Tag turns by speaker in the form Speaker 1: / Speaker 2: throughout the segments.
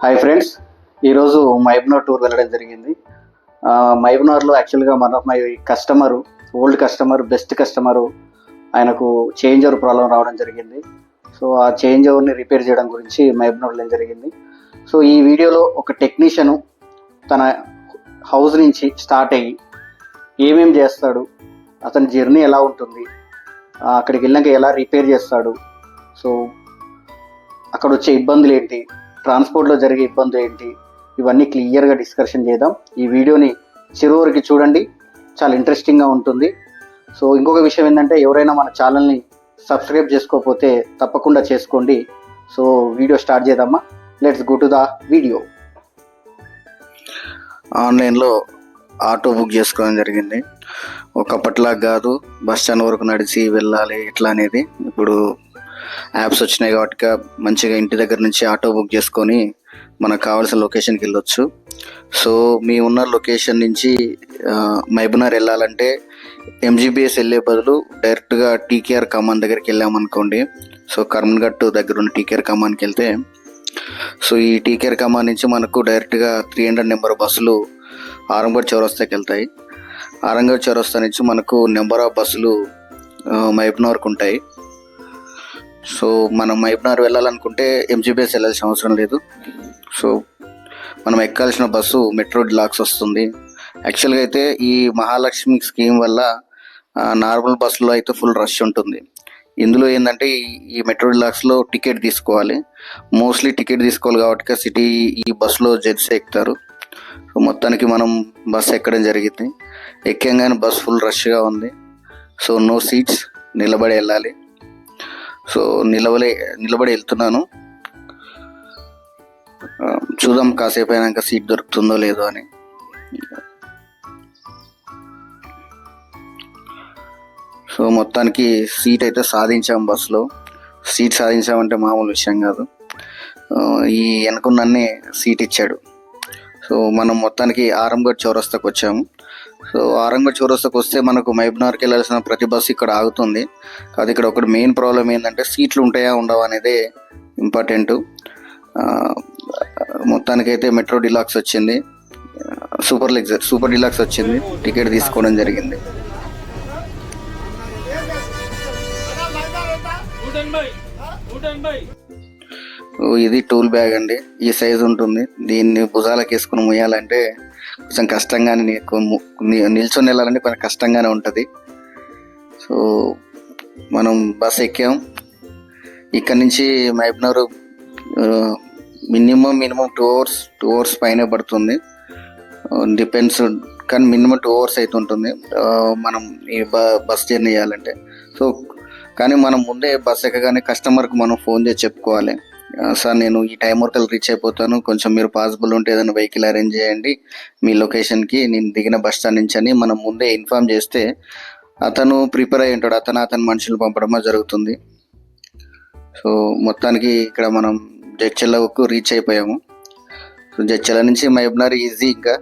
Speaker 1: Hi friends ఈరోజు మైబ్నర్ tour వెళ్ళడం జరిగింది. ఆ, యాక్చువల్గా మన my customer old customer best customer ఆయనకు చేంజ్ ఓవర్ ప్రాబ్లం రావడం జరిగింది. సో ఆ చేంజ్ ఓవర్ని రిపేర్ చేయడం గురించి మైబ్నర్లో జరిగింది. సో ఈ వీడియోలో ఒక టెక్నీషియను తన హౌస్ నుంచి స్టార్ట్ అయ్యి ఏమేం చేస్తాడు అతని జర్నీ ఎలా ఉంటుంది అక్కడికి వెళ్ళాక ఎలా రిపేర్ చేస్తాడు సో అక్కడ వచ్చే ఇబ్బందులు ఏంటి ట్రాన్స్పోర్ట్లో జరిగే ఇబ్బందులు ఏంటి? ఇవన్నీ క్లియర్గా డిస్కషన్ చేద్దాం. ఈ వీడియోని చివరికి చూడండి. చాలా ఇంట్రెస్టింగ్గా ఉంటుంది. సో ఇంకొక విషయం ఏంటంటే ఎవరైనా మన ఛానల్ని సబ్స్క్రైబ్ చేసుకోకపోతే తప్పకుండా చేసుకోండి. సో వీడియో స్టార్ట్ చేద్దామా? Let's go to the video ఆన్లైన్లో ఆటో బుక్ చేసుకోవడం జరిగింది. ఒకప్పటిలాగా కాదు బస్ స్టాండ్ వరకు నడిచి వెళ్ళాలి ఎట్లా అనేది ఇప్పుడు యాప్స్ వచ్చినాయి కాబట్టి మంచిగా ఇంటి దగ్గర నుంచి ఆటో బుక్ చేసుకొని మనకు కావాల్సిన లొకేషన్కి వెళ్ళొచ్చు. సో మీ ఉన్న లొకేషన్ నుంచి మైబునార్ వెళ్ళాలంటే ఎంజీబీఎస్ వెళ్ళే బదులు డైరెక్ట్గా టీకేఆర్ కమాన్ దగ్గరికి వెళ్ళామనుకోండి సో కర్మన్గట్టు దగ్గర ఉన్న టీకేఆర్ కమాన్కి వెళ్తే సో ఈ టీకేఆర్ కమాన్ నుంచి మనకు డైరెక్ట్గా త్రీ హండ్రెడ్ నెంబర్ బస్సులు ఆరంగడ్ చౌరస్తాకి వెళ్తాయి. ఆరంగడ్ చౌరస్తా నుంచి మనకు నెంబర్ ఆఫ్ బస్సులు ఆ, మైబునార్కు ఉంటాయి. సో మనం మైబ్నార్ వెళ్ళాలనుకుంటే ఎంజీబీఎస్ వెళ్ళాల్సిన అవసరం లేదు. సో మనం ఎక్కాల్సిన బస్సు మెట్రో డిలాక్స్ వస్తుంది. యాక్చువల్గా అయితే ఈ మహాలక్ష్మి స్కీమ్ వల్ల నార్మల్ బస్సులో అయితే ఫుల్ రష్ ఉంటుంది. ఇందులో ఏంటంటే ఈ- మెట్రో డిలాక్స్లో టికెట్ తీసుకోవాలి. మోస్ట్లీ టికెట్ తీసుకోవాలి కాబట్టి సిటీ ఈ బస్సులో జెంట్స్ ఎక్కుతారు. సో మొత్తానికి మనం బస్సు ఎక్కడం జరిగింది. ఎక్కంగానే బస్సు ఫుల్ రష్గా ఉంది. సో నో సీట్స్ నిలబడి వెళ్ళాలి. సో నిలవలే నిలబడి వెళ్తున్నాను. చూద్దాం కాసేపు అయినాక సీట్ దొరుకుతుందో లేదో అని. సో మొత్తానికి సీట్ అయితే సాధించాం బస్సులో. సీట్ సాధించామంటే మామూలు విషయం కాదు. ఈ వెనుకున్నన్నే సీట్ ఇచ్చాడు. సో మనం మొత్తానికి ఆరంగడ్ చౌరస్తాకు వచ్చాము. సో ఆరంగ చౌరస్తాకు వస్తే మనకు మైబ్నార్కి వెళ్ళాల్సిన ప్రతి బస్సు ఇక్కడ ఆగుతుంది. కాదు ఇక్కడ ఒకటి మెయిన్ ప్రాబ్లం ఏంటంటే సీట్లు ఉంటాయా ఉండవా అనేది ఇంపార్టెంట్ మొత్తానికైతే మెట్రో డిలాక్స్ వచ్చింది. సూపర్ లెగ్జర్ సూపర్ డిలాక్స్ వచ్చింది. టికెట్ తీసుకోవడం జరిగింది. ఇది టూల్ బ్యాగ్ అండి. ఈ సైజ్ ఉంటుంది. దీన్ని భుజాలకు వేసుకుని ముయ్యాలంటే కొంచెం కష్టంగానే నీకు నిల్చొని వెళ్ళాలంటే కొంచెం కష్టంగానే ఉంటుంది. సో మనం బస్ ఎక్కాం. ఇక్కడ నుంచి మైబ్నర్ minimum minimum two hours two hours పైన పడుతుంది. డిపెండ్స్ కానీ మినిమం టూ అవర్స్ అయితే ఉంటుంది. మనం ఈ బ బస్ జర్నీ చేయాలంటే. సో కానీ మనం ముందే బస్ ఎక్కగానే కస్టమర్కి మనం ఫోన్ చేసి చెప్పుకోవాలి. సార్ నేను ఈ టైం వరకు రీచ్ అయిపోతాను. కొంచెం మీరు పాసిబుల్ ఉంటే ఏదైనా వెహికల్ అరేంజ్ చేయండి. మీ లొకేషన్కి నేను దిగిన బస్ స్టాండ్ నుంచి అని మనం ముందే ఇన్ఫామ్ చేస్తే అతను ప్రిపేర్ అయి ఉంటాడు. అతను అతని మనుషులు పంపడమా జరుగుతుంది. సో మొత్తానికి ఇక్కడ మనం జడ్చెల్లకు రీచ్ అయిపోయాము. సో జడ్చెల నుంచి మైబ్నార్ ఈజీ ఇంకా.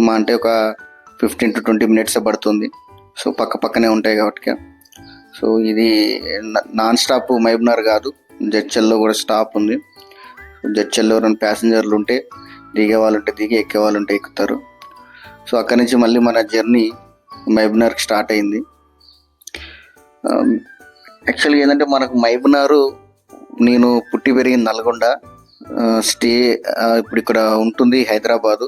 Speaker 1: మా అంటే ఒక ఫిఫ్టీన్ టు ట్వంటీ మినిట్స్ పడుతుంది. సో పక్క పక్కనే ఉంటాయి కాబట్టి. సో ఇది నాన్ స్టాప్ మైబ్నార్ కాదు. జడ్చల్లో కూడా స్టాప్ ఉంది. జడ్చెల్లో రెండు ప్యాసింజర్లు ఉంటే దిగే వాళ్ళు ఉంటే దిగి ఎక్కే వాళ్ళు ఉంటే ఎక్కుతారు. సో అక్కడి నుంచి మళ్ళీ మన జర్నీ మైబినార్కి స్టార్ట్ అయింది. Um, యాక్చువల్గా ఏంటంటే మనకు మైబినారు నేను పుట్టి పెరిగిన నల్గొండ uh, స్టే uh, ఇప్పుడు ఇక్కడ ఉంటుంది హైదరాబాదు.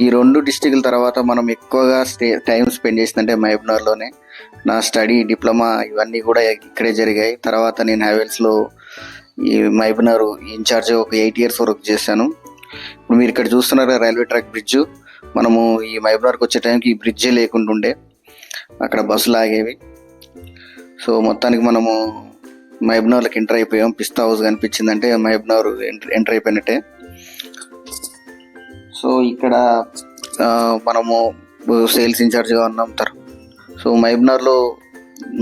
Speaker 1: ఈ రెండు డిస్టిక్ల తర్వాత మనం ఎక్కువగా స్టే టైం స్పెండ్ చేసిందంటే మైబునార్లోనే నా స్టడీ డిప్లొమా ఇవన్నీ కూడా ఇక్కడే జరిగాయి. తర్వాత నేను హ్యావెల్స్లో ఈ మైబునారు ఇన్ఛార్జ్ ఒక ఎయిట్ ఇయర్స్ వర్క్ చేశాను. ఇప్పుడు మీరు ఇక్కడ చూస్తున్నారు రైల్వే ట్రాక్ బ్రిడ్జ్ మనము ఈ మైబునార్కి వచ్చే టైంకి ఈ బ్రిడ్జే లేకుండా ఉండే. అక్కడ బస్సులు ఆగేవి. సో మొత్తానికి మనము మైబ్నవర్కి ఎంటర్ అయిపోయాం. పిస్తా హౌస్ కనిపించిందంటే మైబ్నవర్ ఎంటర్ ఎంటర్ అయిపోయినట్టే. సో ఇక్కడ మనము సేల్స్ ఇన్ఛార్జ్గా ఉన్నాం. తర్ సో మైబ్నర్లో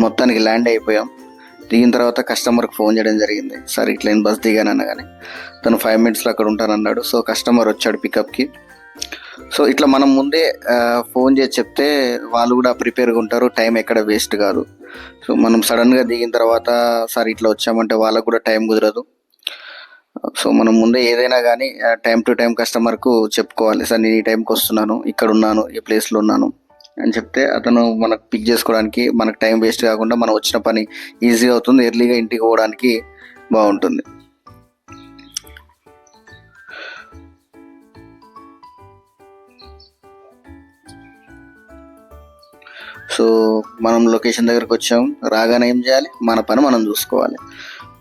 Speaker 1: మొత్తానికి ల్యాండ్ అయిపోయాం. దిగిన తర్వాత కస్టమర్కి ఫోన్ చేయడం జరిగింది. సార్ ఇట్లా నేను బస్ దిగాను అనగానే తను ఫైవ్ మినిట్స్లో అక్కడ ఉంటానన్నాడు. సో కస్టమర్ వచ్చాడు పికప్కి. సో ఇట్లా మనం ముందే ఫోన్ చేసి చెప్తే వాళ్ళు కూడా ప్రిపేర్గా ఉంటారు. టైం ఎక్కడ వేస్ట్ కాదు. సో మనం సడన్గా దిగిన తర్వాత సార్ ఇట్లా వచ్చామంటే వాళ్ళకు కూడా టైం కుదరదు. సో మనం ముందే ఏదైనా కానీ టైం టు టైం కస్టమర్కు చెప్పుకోవాలి. సార్ నేను ఈ టైంకి వస్తున్నాను. ఇక్కడ ఉన్నాను. ఈ ప్లేస్లో ఉన్నాను. అని చెప్తే అతను మనకు పిక్ చేసుకోవడానికి మనకు టైం వేస్ట్ కాకుండా మనం వచ్చిన పని ఈజీ అవుతుంది ఎర్లీగా ఇంటికి పోవడానికి బాగుంటుంది. సో మనం లొకేషన్ దగ్గరకు వచ్చాం రాగానే ఏం చేయాలి? మన పని మనం చూసుకోవాలి.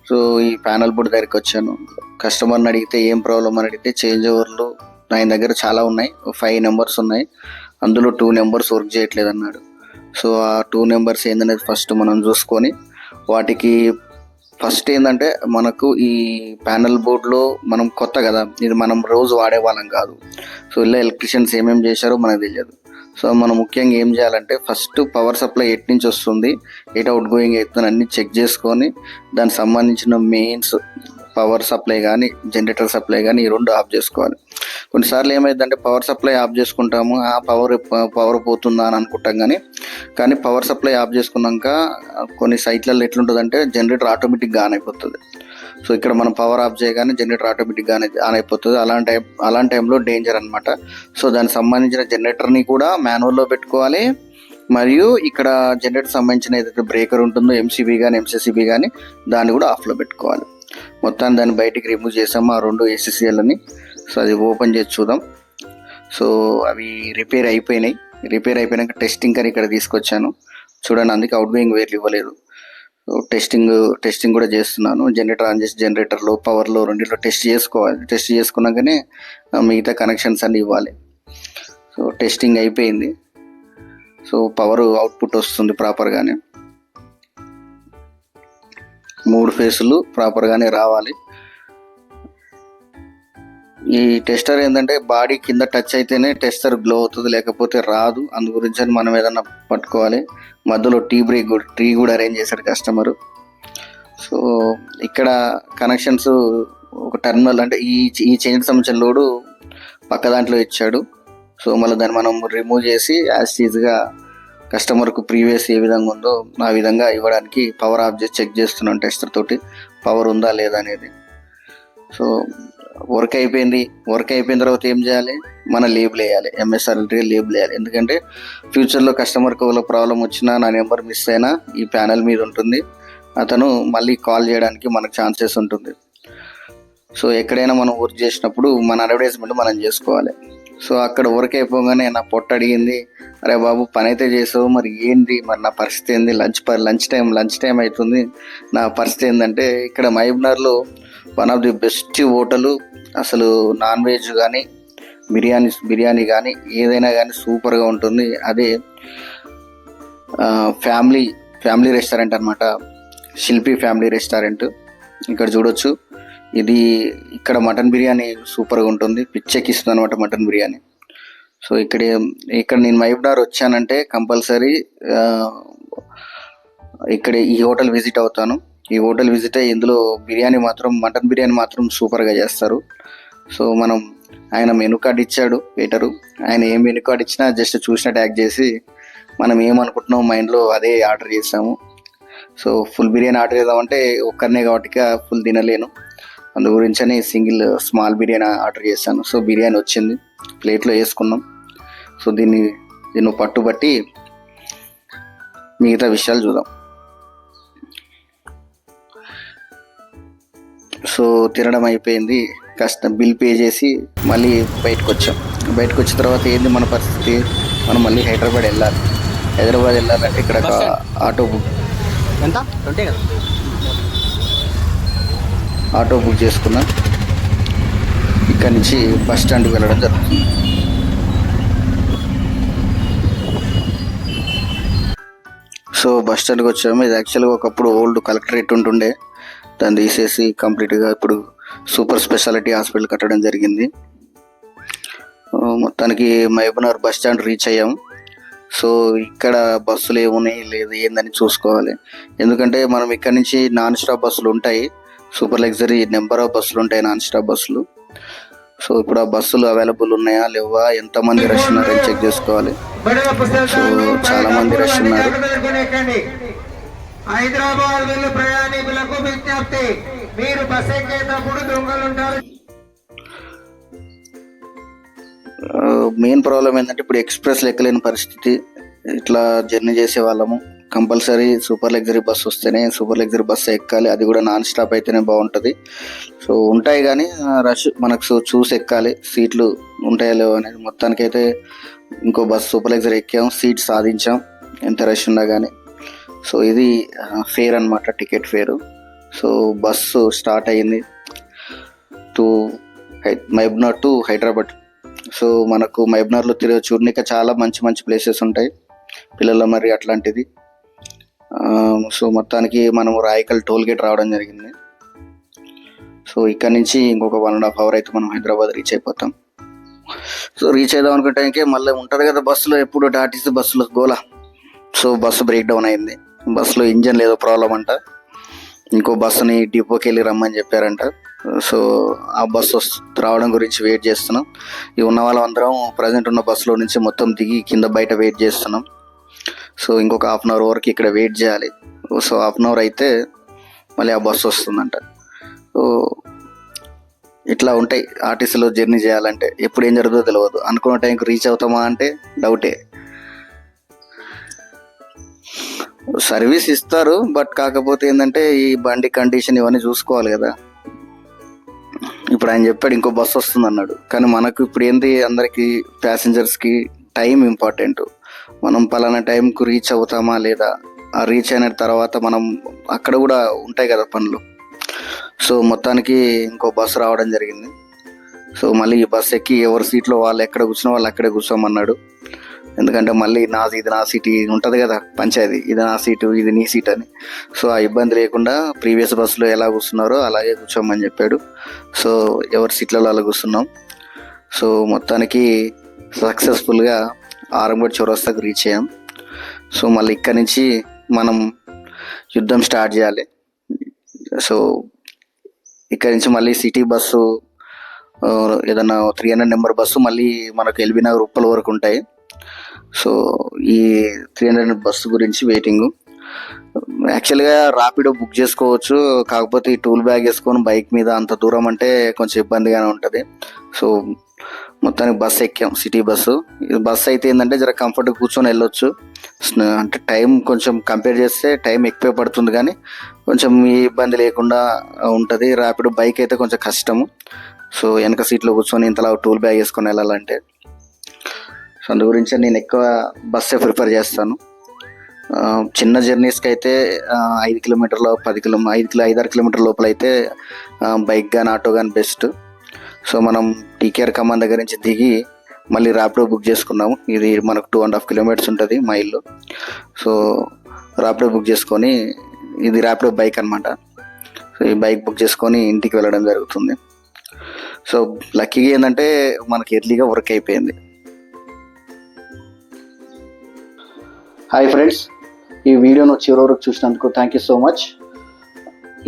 Speaker 1: సో ఈ ప్యానల్ బోర్డ్ దగ్గరికి వచ్చాను. కస్టమర్ని అడిగితే ఏం ప్రాబ్లం అని అడిగితే చేంజ్ ఓవర్లు ఆయన దగ్గర చాలా ఉన్నాయి. ఫైవ్ నెంబర్స్ ఉన్నాయి. అందులో టూ నెంబర్స్ వర్క్ చేయట్లేదు అన్నాడు సో ఆ టూ నెంబర్స్ ఏందనేది ఫస్ట్ మనం చూసుకొని వాటికి ఫస్ట్ ఏంటంటే మనకు ఈ ప్యానల్ బోర్డ్లో మనం కొత్త కదా ఇది మనం రోజు వాడే వాళ్ళం కాదు. సో ఇలా ఎలక్ట్రిషియన్స్ ఏమేమి చేశారో మనకు తెలియదు. సో మనం ముఖ్యంగా ఏం చేయాలంటే ఫస్ట్ పవర్ సప్లై ఎటు నుంచి వస్తుంది ఎటు అవుట్ గోయింగ్ అవుతుంది అన్ని చెక్ చేసుకొని దానికి సంబంధించిన మెయిన్స్ పవర్ సప్లై కానీ జనరేటర్ సప్లై కానీ ఈ రెండు ఆఫ్ చేసుకోవాలి. కొన్నిసార్లు ఏమైందంటే పవర్ సప్లై ఆఫ్ చేసుకుంటాము ఆ పవర్ పవర్ పోతుందా అని అనుకుంటాం కానీ కానీ పవర్ సప్లై ఆఫ్ చేసుకున్నాక కొన్ని సైట్లలో ఎట్లుంటుందంటే జనరేటర్ ఆటోమేటిక్గా ఆన్ అయిపోతుంది. సో ఇక్కడ మనం పవర్ ఆఫ్ చేయగానే జనరేటర్ ఆటోమేటిక్గా ఆన్ ఆన్ అయిపోతుంది. అలాంటి టైం అలాంటి టైంలో డేంజర్ అనమాట సో దానికి సంబంధించిన జనరేటర్ని కూడా మాన్యువల్లో పెట్టుకోవాలి. మరియు ఇక్కడ జనరేటర్ సంబంధించిన ఏదైతే బ్రేకర్ ఉంటుందో ఎంసీబీ కానీ ఎంసీసీబీ కానీ దాన్ని కూడా ఆఫ్లో పెట్టుకోవాలి. మొత్తాన్ని దాన్ని బయటికి రిమూవ్ చేసాము ఆ రెండు ఏసీసీఎల్ని సో అది ఓపెన్ చేసి చూద్దాం. సో అవి రిపేర్ అయిపోయినాయి. రిపేర్ అయిపోయినాక టెస్టింగ్ అని ఇక్కడ తీసుకొచ్చాను. చూడండి అందుకే అవుట్ గోయింగ్ వేర్లు ఇవ్వలేదు. సో టెస్టింగ్ టెస్టింగ్ కూడా చేస్తున్నాను. జనరేటర్ ఆన్ చేసి జనరేటర్లో పవర్లో రెండింటిలో టెస్ట్ చేసుకోవాలి. టెస్ట్ చేసుకున్నాకనే మిగతా కనెక్షన్స్ అన్ని ఇవ్వాలి. సో టెస్టింగ్ అయిపోయింది. సో పవర్ అవుట్పుట్ వస్తుంది ప్రాపర్గానే మూడు ఫేసులు ప్రాపర్గానే రావాలి. ఈ టెస్టర్ ఏంటంటే బాడీ కింద టచ్ అయితేనే టెస్టర్ గ్లో అవుతుంది లేకపోతే రాదు. అందు గురించి అని మనం ఏదన్నా పట్టుకోవాలి. మధ్యలో టీ బ్రేక్ కూడా టీ కూడా అరేంజ్ చేశాడు కస్టమరు సో ఇక్కడ కనెక్షన్స్ ఒక టర్మినల్ అంటే ఈ ఈ చేంజ్ సంబంధించిన లోడు పక్క దాంట్లో ఇచ్చాడు. సో మళ్ళీ దాన్ని మనం రిమూవ్ చేసి యాజ్ ఈజ్గా కస్టమర్కు ప్రీవియస్ ఏ విధంగా ఉందో ఆ విధంగా ఇవ్వడానికి పవర్ ఆఫ్ చేసి చెక్ చేస్తున్నాం టెస్టర్ తోటి. పవర్ ఉందా లేదా అనేది. సో వర్క్ అయిపోయింది. వర్క్ అయిపోయిన తర్వాత ఏం చేయాలి? మన లేబుల్ వేయాలి. ఎంఎస్ఆర్ఎల్టీ లేబుల్ వేయాలి. ఎందుకంటే ఫ్యూచర్లో కస్టమర్కి ఒకవేళ ప్రాబ్లం వచ్చినా నా నెంబర్ మిస్ అయినా ఈ ప్యానల్ మీద ఉంటుంది. అతను మళ్ళీ కాల్ చేయడానికి మనకు ఛాన్సెస్ ఉంటుంది. సో ఎక్కడైనా మనం వర్క్ చేసినప్పుడు మన అడ్వర్టైజ్మెంట్ మనం చేసుకోవాలి. సో అక్కడ వర్క్ అయిపోగానే నా పొట్ట అడిగింది అరే బాబు పని అయితే చేసావు మరి ఏంది? మరి నా పరిస్థితి ఏంది? Lunch lunch time lunch time అవుతుంది. నా పరిస్థితి ఏంటంటే ఇక్కడ మహబూబ్నగర్లో one of the best hotel అసలు నాన్ వెజ్ కానీ బిర్యానీ బిర్యానీ కానీ ఏదైనా కానీ సూపర్గా ఉంటుంది. అదే ఫ్యామిలీ ఫ్యామిలీ రెస్టారెంట్ అనమాట శిల్పి ఫ్యామిలీ రెస్టారెంట్. ఇక్కడ చూడొచ్చు. ఇది ఇక్కడ మటన్ బిర్యానీ సూపర్గా ఉంటుంది. పిచ్చెక్కిస్తుంది అనమాట మటన్ బిర్యానీ. సో ఇక్కడ ఇక్కడ నేను మైబ్డార్ వచ్చానంటే కంపల్సరీ ఇక్కడ ఈ హోటల్ విజిట్ అవుతాను. ఈ హోటల్ విజిట్ అయ్యి ఇందులో బిర్యానీ మాత్రం మటన్ బిర్యానీ మాత్రం సూపర్గా చేస్తారు. సో మనం ఆయన మెనూ కార్డ్ ఇచ్చాడు వెయిటరు ఆయన ఏం మెనూ కార్డ్ ఇచ్చినా జస్ట్ చూసిన ట్యాగ్ చేసి మనం ఏమనుకుంటున్నాం మైండ్లో అదే ఆర్డర్ చేసాము. సో ఫుల్ బిర్యానీ ఆర్డర్ చేద్దామంటే ఒక్కరినే కాబట్టి ఫుల్ తినలేను. అందు గురించని సింగిల్ స్మాల్ బిర్యానీ ఆర్డర్ చేశాను. సో బిర్యానీ వచ్చింది. ప్లేట్లో వేసుకున్నాం. సో దీన్ని దీన్ని పట్టుబట్టి మిగతా విషయాలు చూద్దాం. సో తినడం అయిపోయింది. కాస్త బిల్ పే చేసి మళ్ళీ బయటకు వచ్చాం బయటకు వచ్చిన తర్వాత ఏంది మన పరిస్థితి? మనం మళ్ళీ హైదరాబాద్ వెళ్ళాలి. హైదరాబాద్ వెళ్ళాలంటే ఇక్కడ ఒక ఆటో బుక్
Speaker 2: ఎంత? ట్వంటీ కదా?
Speaker 1: ఆటో బుక్ చేసుకున్నాం. ఇక్కడ నుంచి బస్ స్టాండ్కి వెళ్ళడం జరుగుతుంది. సో బస్ స్టాండ్కి వచ్చాము. ఇది యాక్చువల్గా ఒకప్పుడు ఓల్డ్ కలెక్టరేట్ ఉంటుండే. దాన్ని తీసేసి కంప్లీట్గా ఇప్పుడు సూపర్ స్పెషాలిటీ హాస్పిటల్ కట్టడం జరిగింది. మొత్తానికి మహబూబ్నగర్ బస్ స్టాండ్ రీచ్ అయ్యాం. సో ఇక్కడ బస్సులు ఏమున్నాయి లేదు ఏందని చూసుకోవాలి. ఎందుకంటే మనం ఇక్కడ నుంచి నాన్ స్టాప్ బస్సులు ఉంటాయి. సూపర్ లగ్జరీ నెంబర్ ఆఫ్ బస్సులు ఉంటాయి నాన్ స్టాప్ బస్సులు. సో ఇప్పుడు ఆ బస్సులు అవైలబుల్ ఉన్నాయా లేవా ఎంతమంది రష్ ఉన్నారని చెక్ చేసుకోవాలి.
Speaker 3: సో
Speaker 1: చాలా మంది రష్ ఉన్నారు.
Speaker 3: హైదరాబాద్ వెళ్ళు ప్రయాణికులకు విజ్ఞప్తి మీరు బస్ ఎక్కేటప్పుడు దొంగలు ఉంటారు.
Speaker 1: మెయిన్ ప్రాబ్లం ఏంటంటే ఇప్పుడు ఎక్స్ప్రెస్ ఎక్కలేని పరిస్థితి ఇట్లా జర్నీ చేసే వాళ్ళము కంపల్సరీ సూపర్ లగ్జరీ బస్ వస్తేనే సూపర్ లగ్జరీ బస్ ఎక్కాలి. అది కూడా నాన్ స్టాప్ అయితేనే బాగుంటుంది. సో ఉంటాయి కానీ రష్ మనకు చూసి ఎక్కాలి. సీట్లు ఉంటాయో లేవో అనేది మొత్తానికైతే ఇంకో బస్ సూపర్ లగ్జరీ ఎక్కాం. సీట్ సాధించాం. ఎంత రష్ ఉన్నా కానీ సో ఇది ఫేర్ అనమాట ticket fare. So bus start అయ్యింది టు మైబ్నార్ టు హైదరాబాద్. సో మనకు మైబ్నార్లో తిరిగి చూడనిక చాలా మంచి మంచి ప్లేసెస్ ఉంటాయి. పిల్లల మరి అట్లాంటిది. సో మొత్తానికి మనం రాయకల్ టోల్ గేట్ రావడం జరిగింది. సో ఇక్కడ నుంచి ఇంకొక వన్ అండ్ హాఫ్ అవర్ అయితే మనం హైదరాబాద్ రీచ్ అయిపోతాం. సో రీచ్ అయిదాం అనుకుంటే మళ్ళీ ఉంటుంది కదా బస్సులో ఎప్పుడు ఆర్టీసీ బస్సులో గోలా. సో బస్సు బ్రేక్ డౌన్ అయింది. బస్సులో ఇంజన్ లేదో ప్రాబ్లం అంట. ఇంకో బస్సుని డిపోకి వెళ్ళి రమ్మని చెప్పారంట. సో ఆ బస్సు రావడం గురించి వెయిట్ చేస్తున్నాం. ఈ ఉన్న వాళ్ళందరం ప్రజెంట్ ఉన్న బస్సులో నుంచి మొత్తం దిగి కింద బయట వెయిట్ చేస్తున్నాం. సో ఇంకొక హాఫ్ అన్ అవర్ వరకు ఇక్కడ వెయిట్ చేయాలి. సో హాఫ్ అన్ అవర్ అయితే మళ్ళీ ఆ బస్సు వస్తుందంట. సో ఇట్లా ఉంటాయి ఆర్టీసీలో జర్నీ చేయాలంటే ఎప్పుడు ఏం జరుగుతుందో తెలియదు అనుకున్న టైంకి రీచ్ అవుతామా అంటే డౌటే సర్వీస్ ఇస్తారు బట్ కాకపోతే ఏంటంటే ఈ బండి కండిషన్ ఇవన్నీ చూసుకోవాలి కదా. ఇప్పుడు ఆయన చెప్పాడు ఇంకో బస్సు వస్తుంది అన్నాడు కానీ మనకు ఇప్పుడు ఏంది? అందరికి ప్యాసింజర్స్కి టైం ఇంపార్టెంట్ మనం పలానా టైంకు రీచ్ అవుతామా లేదా? ఆ రీచ్ అయిన తర్వాత మనం అక్కడ కూడా ఉంటాయి కదా పనులు. సో మొత్తానికి ఇంకో బస్సు రావడం జరిగింది. సో మళ్ళీ ఈ బస్ ఎక్కి ఎవరి సీట్లో వాళ్ళు ఎక్కడ కూర్చున్న వాళ్ళు అక్కడే కూర్చోమన్నాడు. ఎందుకంటే మళ్ళీ నా ఇది నా సీట్ ఉంటుంది కదా పంచాయతీ. ఇది నా సీటు ఇది నీ సీట్ అని. సో ఆ ఇబ్బంది లేకుండా ప్రీవియస్ బస్సులో ఎలా కూర్చున్నారో అలాగే కూర్చోమని చెప్పాడు. సో ఎవరి సీట్లలో అలా కూర్చున్నాం. సో మొత్తానికి సక్సెస్ఫుల్గా ఆరంగడ్ చౌరస్తాకు రీచ్ అయ్యాం. సో మళ్ళీ ఇక్కడి నుంచి మనం యుద్ధం స్టార్ట్ చేయాలి. సో ఇక్కడి నుంచి మళ్ళీ సిటీ బస్సు ఏదన్నా త్రీ హండ్రెడ్ నెంబర్ బస్సు మళ్ళీ మనకు ఎల్బీ నగర్ ఉప్పల వరకు ఉంటాయి. సో ఈ త్రీ హండ్రెడ్ బస్సు గురించి వెయిటింగ్ యాక్చువల్గా రాపిడో బుక్ చేసుకోవచ్చు. కాకపోతే ఈ టూల్ బ్యాగ్ వేసుకొని బైక్ మీద అంత దూరం అంటే కొంచెం ఇబ్బందిగానే ఉంటుంది. సో మొత్తానికి బస్ ఎక్కాం సిటీ బస్సు. బస్సు అయితే ఏంటంటే జర కంఫర్ట్ కూర్చొని వెళ్ళొచ్చు. అంటే టైం కొంచెం కంపేర్ చేస్తే టైం ఎక్కువ పడుతుంది కానీ కొంచెం ఇబ్బంది లేకుండా ఉంటుంది. ర్యాపిడ్ బైక్ అయితే కొంచెం కష్టము. సో వెనక సీట్లో కూర్చొని ఇంతలా టూల్ బ్యాగ్ వేసుకొని వెళ్ళాలంటే. సో అందు గురించి నేను ఎక్కువ బస్సే ప్రిఫర్ చేస్తాను. చిన్న జర్నీస్కి అయితే ఐదు కిలోమీటర్ల పది కిలో ఐదు కిలో ఐదారు కిలోమీటర్ లోపల అయితే బైక్ కానీ ఆటో కానీ బెస్ట్. సో మనం టీకేఆర్ కమాన్ దగ్గర నుంచి దిగి మళ్ళీ ర్యాపిడో బుక్ చేసుకున్నాము. ఇది మనకు టూ అండ్ హాఫ్ కిలోమీటర్స్ ఉంటుంది మా ఇల్లు సో ర్యాపిడో బుక్ చేసుకొని ఇది ర్యాపిడో బైక్ అనమాట సో ఈ బైక్ బుక్ చేసుకొని ఇంటికి వెళ్ళడం జరుగుతుంది. సో లక్కీగా ఏంటంటే మనకి ఎర్లీగా వర్క్ అయిపోయింది. హాయ్ ఫ్రెండ్స్ ఈ వీడియోను చివరి వరకు చూసినందుకు థ్యాంక్ యూ సో మచ్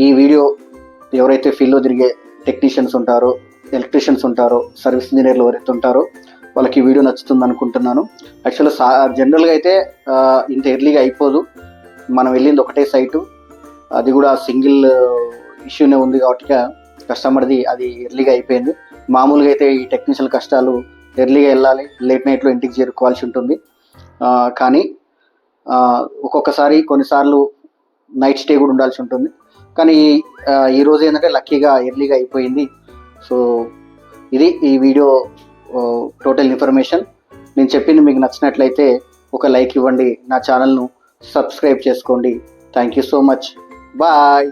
Speaker 1: ఈ వీడియో ఎవరైతే ఫీల్డ్లో తిరిగే టెక్నీషియన్స్ ఉంటారో ఎలక్ట్రీషియన్స్ ఉంటారో సర్వీస్ ఇంజనీర్లు ఎవరైతే ఉంటారో వాళ్ళకి వీడియో నచ్చుతుంది అనుకుంటున్నాను. యాక్చువల్గా సా జనరల్గా అయితే ఇంత ఎర్లీగా అయిపోదు. మనం వెళ్ళింది ఒకటే సైటు అది కూడా సింగిల్ ఇష్యూనే ఉంది కాబట్టి కస్టమర్ది అది ఎర్లీగా అయిపోయింది. మామూలుగా అయితే ఈ టెక్నీషియల్ కష్టాలు ఎర్లీగా వెళ్ళాలి లేట్ నైట్లో ఇంటికి చేరుకోవాల్సి ఉంటుంది. కానీ ఒక్కొక్కసారి కొన్నిసార్లు నైట్ స్టే కూడా ఉండాల్సి ఉంటుంది. కానీ ఈరోజు ఏంటంటే లక్కీగా ఎర్లీగా అయిపోయింది. సో ఇది ఈ వీడియో టోటల్ ఇన్ఫర్మేషన్ నేను చెప్పింది మీకు నచ్చినట్లయితే ఒక లైక్ ఇవ్వండి. నా ఛానల్ను సబ్స్క్రైబ్ చేసుకోండి. Thank you so much bye